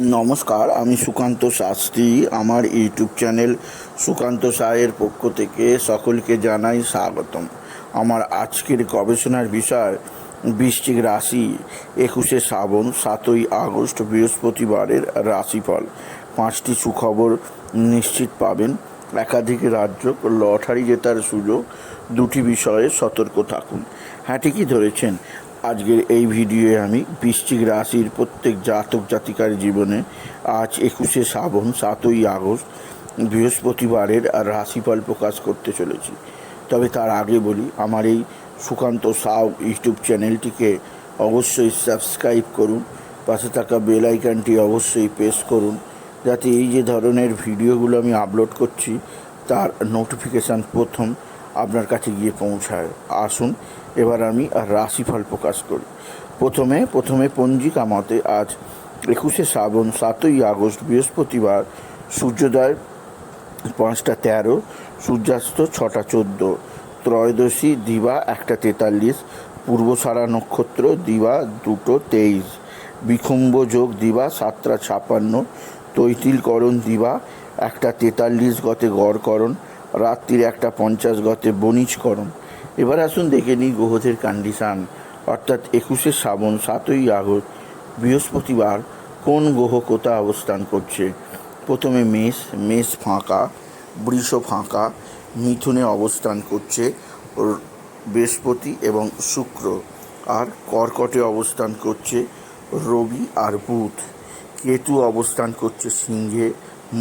নমস্কার, আমি সুকান্ত শাস্ত্রী। আমার ইউটিউব চ্যানেল সুকান্ত সায়ের পক্ষ থেকে সকলকে জানাই স্বাগতম। আমার আজকের গবেষণার বিষয়, বৃশ্চিক রাশি, একুশে শ্রাবণ, সাতই আগস্ট, বৃহস্পতিবারের রাশিফল। পাঁচটি সুখবর নিশ্চিত পাবেন। একাধিক রাজ্য লটারি জেতার সুযোগ। দুটি বিষয়ে সতর্ক থাকুন। হ্যাঁ ঠিকই ধরেছেন। আজকের এই ভিডিওয়ে আমি বৃশ্চিক রাশির প্রত্যেক জাতক জাতিকার জীবনে আজ একুশে শ্রাবণ, সাতই আগস্ট, বৃহস্পতিবারের আর রাশিফল প্রকাশ করতে চলেছি। তবে তার আগে বলি, আমার এই সুকান্ত সাউ ইউটিউব চ্যানেলটিকে অবশ্যই সাবস্ক্রাইব করুন, পাশে থাকা বেল আইকনটি অবশ্যই প্রেস করুন, যাতে এই যে ধরনের ভিডিওগুলো আমি আপলোড করছি, তার নোটিফিকেশান প্রথম আপনার কাছে গিয়ে পৌঁছায়। আসুন এবার আমি আর রাশিফল প্রকাশ করি। প্রথমে প্রথমে পঞ্জিকা মতে আজ একুশে শ্রাবণ, সাতই আগস্ট, বৃহস্পতিবার, সূর্যোদয় পাঁচটা তেরো, সূর্যাস্ত ছটা চোদ্দ, ত্রয়োদশী দিবা একটা তেতাল্লিশ, পূর্বসারা নক্ষত্র দিবা দুটো তেইশ, বিখুম্ব যোগ দিবা সাতটা ছাপান্ন, তৈতিলকরণ দিবা একটা তেতাল্লিশ গতে গড়করণ, রাত্রির একটা পঞ্চাশ গতে বণিজকরণ। এবার আসুন দেখে নিই গ্রহদের কন্ডিশান অর্থাৎ একুশে শ্রাবণ, সাতই আগস্ট, বৃহস্পতিবার কোন গ্রহ কোথা অবস্থান করছে? প্রথমে মেষ মেষ ফাঁকা, বৃষ ফাঁকা, মিথুনে অবস্থান করছে বৃহস্পতি এবং শুক্র। আর কর্কটে অবস্থান করছে রবি আর বুধ। কেতু অবস্থান করছে সিংহে,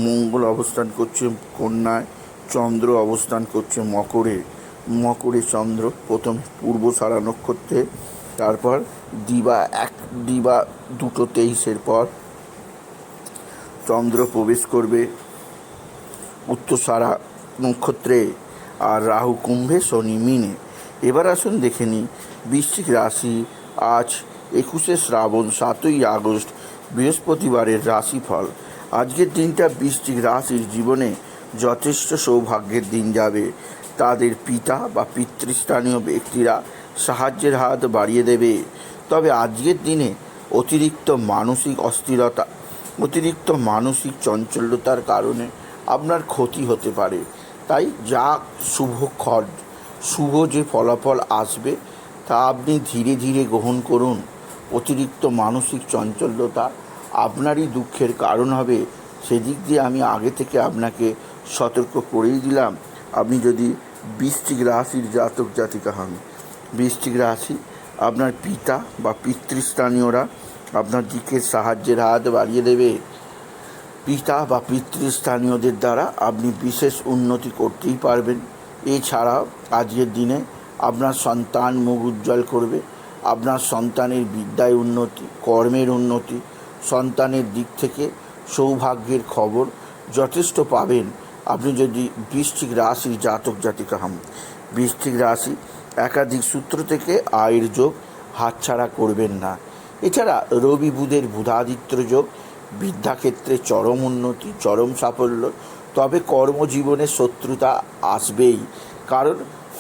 মঙ্গল অবস্থান করছে কন্যায়, চন্দ্র অবস্থান করছে মকরে। মকরে চন্দ্র প্রথম পূর্ব সারা নক্ষত্রে, তারপর দিবা এক, দিবা দুটো তেইশের পর চন্দ্র প্রবেশ করবে উত্তর সারা নক্ষত্রে আর রাহু কুম্ভে, শনি মিনে। এবার আসুন দেখে নিই, বৃশ্চিক রাশি আজ একুশে শ্রাবণ, সাতই আগস্ট, বৃহস্পতিবারের রাশিফল। আজকের দিনটা বৃশ্চিক রাশির জীবনে যথেষ্ট সৌভাগ্যের দিন যাবে। তাদের পিতা বা পিতৃস্থানীয় ব্যক্তিরা সাহায্যের হাত বাড়িয়ে দেবে। তবে আজকের দিনে অতিরিক্ত মানসিক অস্থিরতা, অতিরিক্ত মানসিক চঞ্চলতার কারণে আপনার ক্ষতি হতে পারে। তাই যা শুভক্ষণ শুভ যে ফলাফল আসবে, তা আপনি ধীরে ধীরে গ্রহণ করুন। অতিরিক্ত মানসিক চঞ্চলতা আপনারই দুঃখের কারণ হবে। সেদিক দিয়ে আমি আগে থেকে আপনাকে সতর্ক করেই দিলাম। আপনি যদি বৃশ্চিক রাশির জাতক জাতিকা হন। বৃশ্চিক রাশি, আপনার পিতা বা পিতৃস্থানীয়রা আপনার দিকে সাহায্যের হাত বাড়িয়ে দেবে। পিতা বা পিতৃস্থানীয়দের দ্বারা আপনি বিশেষ উন্নতি করতেই পারবেন। এছাড়াও আজকের দিনে আপনার সন্তান মুখ উজ্জ্বল করবে। আপনার সন্তানের বিদ্যায় উন্নতি, কর্মের উন্নতি, সন্তানের দিক থেকে সৌভাগ্যের খবর যথেষ্ট পাবেন। আপনি যদি বৃশ্চিক রাশির জাতক জাতিকা হন বৃষ্টিক রাশি একাধিক সূত্র থেকে আয়ের যোগ হাতছাড়া করবেন না। এছাড়া রবি বুধের বুধাদিত্য যোগ, বিদ্যাক্ষেত্রে চরম উন্নতি, চরম সাফল্য, তবে কর্মজীবনে শত্রুতা আসবেই। কারণ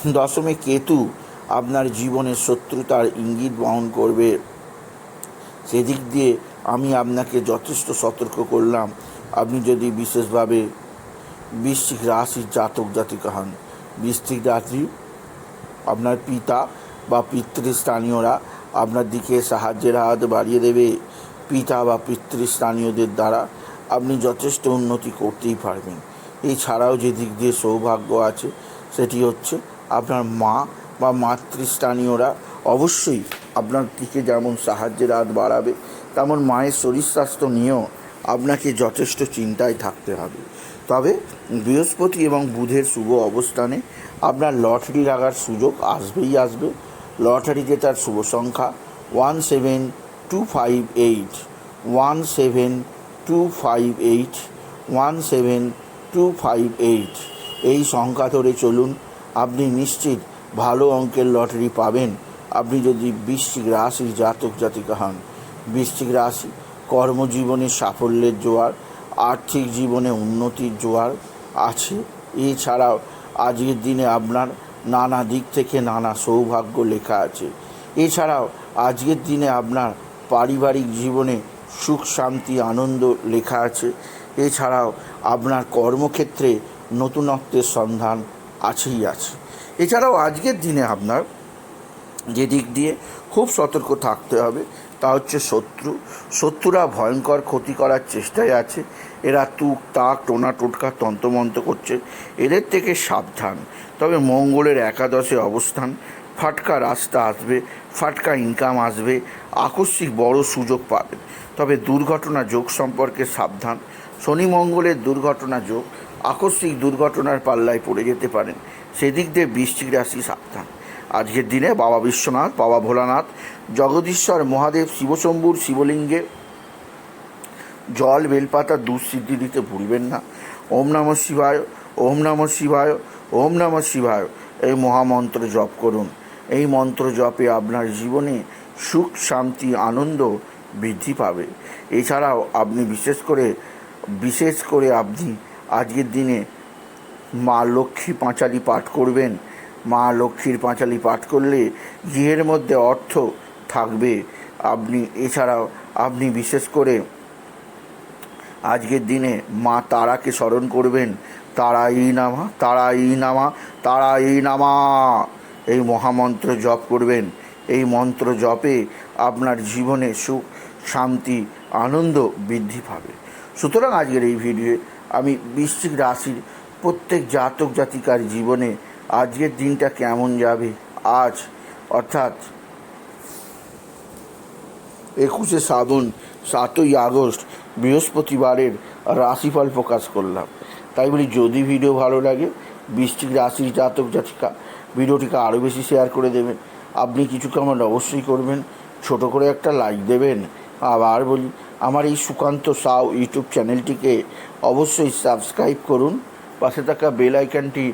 দশমে কেতু আপনার জীবনের শত্রুতার ইঙ্গিত বহন করবে। সেদিক দিয়ে আমি আপনাকে যথেষ্ট সতর্ক করলাম। আপনি যদি বিশেষভাবে বৃশ্চিক রাশির জাতক জাতিকা হন। বৃশ্চিক রাশি আপনার পিতা বা পিতৃস্থানীয়রা আপনার দিকে সাহায্যের হাত বাড়িয়ে দেবে। পিতা বা পিতৃস্থানীয়দের দ্বারা আপনি যথেষ্ট উন্নতি করতেই পারবেন। এছাড়াও যে দিক দিয়ে সৌভাগ্য আছে, সেটি হচ্ছে আপনার মা বা মাতৃস্থানীয়রা অবশ্যই আপনার দিকে যেমন সাহায্যের হাত বাড়াবে, তেমন মায়ের শরীর স্বাস্থ্য নিয়েও আপনাকে যথেষ্ট চিন্তায় থাকতে হবে। তবে বৃহস্পতি এবং বুধের শুভ অবস্থানে আপনার লটারি লাগার সুযোগ আসবেই আসবে। লটারিতে তার শুভ সংখ্যা one seven two five eight one seven two five eight one seven two five eight এই সংখ্যা ধরে চলুন, আপনি নিশ্চিত ভালো অঙ্কের লটারি পাবেন। আপনি যদি বৃশ্চিক রাশির জাতক জাতিকা হন, বৃশ্চিক রাশি কর্মজীবনে সাফল্যের জোয়ার, আর্থিক জীবনে উন্নতির জোয়ার আছে। এছাড়াও আজকের দিনে আপনার নানা দিক থেকে নানা সৌভাগ্য লেখা আছে। এছাড়াও আজকের দিনে আপনার পারিবারিক জীবনে সুখ, শান্তি, আনন্দ লেখা আছে। এছাড়াও আপনার কর্মক্ষেত্রে নতুনত্বের সন্ধান আছেই আছে। এছাড়াও আজকের দিনে আপনার যে দিক দিয়ে খুব সতর্ক থাকতে হবে তা হচ্ছে শত্রু। শত্রুরা ভয়ঙ্কর ক্ষতি করার চেষ্টায় আছে। এরা তুক, তাক, টোনা, টোটকা, তন্ত্রমন্ত্র করছে। এদের থেকে সাবধান। তবে মঙ্গলের একাদশে অবস্থান। ফাটকা রাস্তা আসবে, ফাটকা ইনকাম আসবে, আকস্মিক বড় সুযোগ পাবেন তবে দুর্ঘটনা যোগ সম্পর্কে সাবধান। শনি মঙ্গলের দুর্ঘটনা যোগ, আকস্মিক দুর্ঘটনার পাল্লায় পড়ে যেতে পারেন। সেদিক দিয়ে বৃষ্টিক রাশি সাবধান। আজকের দিনে বাবা বিশ্বনাথ, বাবা ভোলানাথ, জগদীশ্বর, মহাদেব, শিবশম্ভুর, শিবলিঙ্গে জল বেলপাতা দুঃসিদ্ধি দিতে ভুলবেন না। ওম নম শিবায়, ওম নম শিবায়, ওম নম শিবায়। এই মহামন্ত্র জপ করুন। এই মন্ত্র জপে আপনার জীবনে সুখ, শান্তি, আনন্দ বৃদ্ধি পাবে। এছাড়াও আপনি বিশেষ করে বিশেষ করে আপনি আজকের দিনে মা লক্ষ্মী পাঁচালি পাঠ করবেন। মা লক্ষ্মীর পাঁচালি পাঠ করলে গৃহের মধ্যে অর্থ থাকবে। আপনি, এছাড়াও আপনি বিশেষ করে আজকের দিনে মা তারাকে স্মরণ করবেন। তারা ই নামা তারা ই নামা তারা ই নামা। এই মহামন্ত্র জপ করবেন। এই মন্ত্র জপে আপনার জীবনে সুখ, শান্তি, আনন্দ বৃদ্ধি পাবে। সুতরাং আজকের এই ভিডিওয়ে আমি বৃশ্চিক রাশির প্রত্যেক জাতক জাতিকার জীবনে আজকের দিনটা কেমন যাবে? আজ, অর্থাৎ একুশে শ্রাবণ, সাতই আগস্ট, বৃহস্পতিবারের রাশিফল প্রকাশ করলাম। তাই বলি, যদি ভিডিও ভালো লাগে, বৃষ্টিক রাশির জাতক জাতিকা, ভিডিওটিকে আরও বেশি শেয়ার করে দেবেন। আপনি কিছু কমেন্ট অবশ্যই করবেন, ছোট করে একটা লাইক দেবেন। আবার বলি, আমার এই সুকান্ত সাউ ইউটিউব চ্যানেলটিকে অবশ্যই সাবস্ক্রাইব করুন। পাশে থাকা বেল আইকনটি